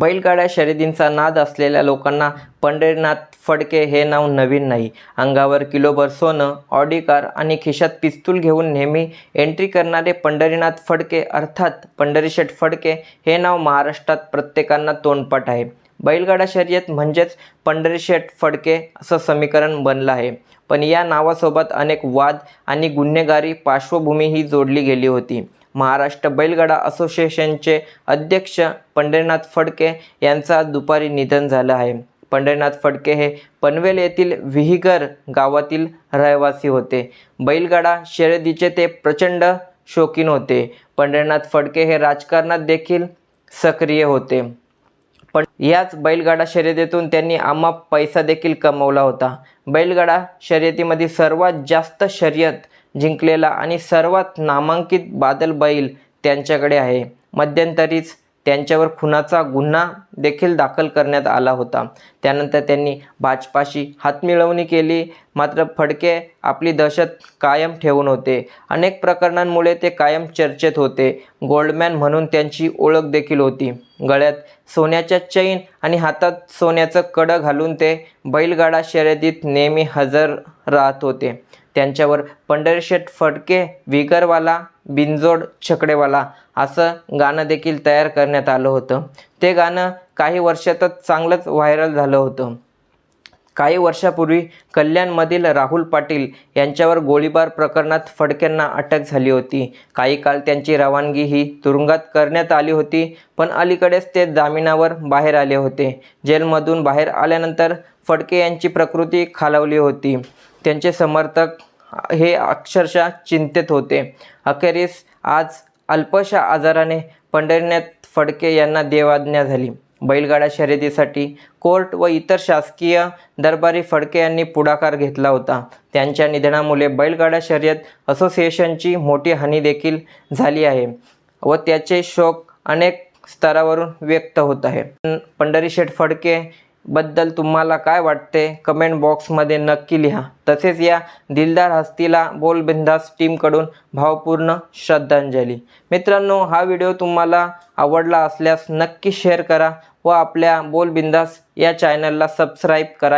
बैलगाड्या शर्यतींचा नाद असलेल्या लोकांना पंढरीनाथ फडके हे नाव नवीन नाही. अंगावर किलोभर सोनं ऑडी कार आणि खिशात पिस्तूल घेऊन नेहमी एंट्री करणारे पंढरीनाथ फडके अर्थात पंढरीशेठ फडके हे नाव महाराष्ट्रात प्रत्येकांना तोंडपाठ आहे. बैलगाडा शर्यत म्हणजेच पंढरीशेठ फडके असं समीकरण बनलं आहे. पण या नावासोबत अनेक वाद आणि गुन्हेगारी पार्श्वभूमी ही जोडली गेली होती. महाराष्ट्र बैलगाडा असोसिएशनचे अध्यक्ष पंढरीनाथ फडके यांचं आज दुपारी निधन झालं आहे. पंढरीनाथ फडके हे पनवेल येथील विहिगर गावातील रहिवासी होते. बैलगाडा शर्यतीचे ते प्रचंड शौकीन होते. पंढरीनाथ फडके हे राजकारणात देखील सक्रिय होते. पण याच बैलगाडा शर्यतीतून त्यांनी आम्हा पैसा देखील कमवला होता. बैलगाडा शर्यतीमध्ये सर्वात जास्त शर्यत जिंकलेला आणि सर्वात नामांकित बादल बैल त्यांच्याकडे आहे. मध्यंतरीच त्यांच्यावर खुनाचा गुन्हा देखील दाखल करण्यात आला होता. त्यानंतर त्यांनी भाजपाशी हातमिळवणी केली. मात्र फडके आपली दहशत कायम ठेवून होते. अनेक प्रकरणांमुळे ते कायम चर्चेत होते. गोल्डमॅन म्हणून त्यांची ओळख देखील होती. गळ्यात सोन्याच्या चैन आणि हातात सोन्याचं कडं घालून ते बैलगाडा शर्यतीत नेहमी हजर राहत होते. त्यांच्यावर पंढरशेठ फडके विगरवाला बिनजोड छकडेवाला असं गाणं देखील तयार करण्यात आलं होतं. ते गाणं काही वर्षातच चांगलंच व्हायरल झालं होतं. काही वर्षापूर्वी कल्याणमधील राहुल पाटील यांच्यावर गोळीबार प्रकरणात फडक्यांना अटक झाली होती. काही काळ त्यांची रवानगी ही तुरुंगात करण्यात आली होती पण अलीकडेच ते जामिनावर बाहेर आले होते. जेलमधून बाहेर आल्यानंतर फडके यांची प्रकृती खालावली होती. त्यांचे समर्थक हे अक्षरशः चिंतेत होते. अखेरीस आज अल्पशा आजाराने पंढरीनाथ फडके यांना देवाज्ञा झाली. बैलगाडा शर्यतीसाठी कोर्ट व इतर शासकीय दरबारी फडके यांनी पुढाकार घेतला होता. त्यांच्या निधनामुळे बैलगाडा शर्यत असोसिएशनची मोठी हानी देखील झाली आहे व त्याचे शोक अनेक स्तरावरून व्यक्त होत आहे. पंढरीशेठ फडके बद्दल तुम्हाला काय वाटते? कमेंट बॉक्समध्ये नक्की लिहा. तसेच या दिलदार हस्तीला बोलबिंदास टीमकडून भावपूर्ण श्रद्धांजली. मित्रांनो हा व्हिडिओ तुम्हाला आवडला असल्यास नक्की शेअर करा व आपल्या बोलबिंदास या चॅनलला सबस्क्राईब करायला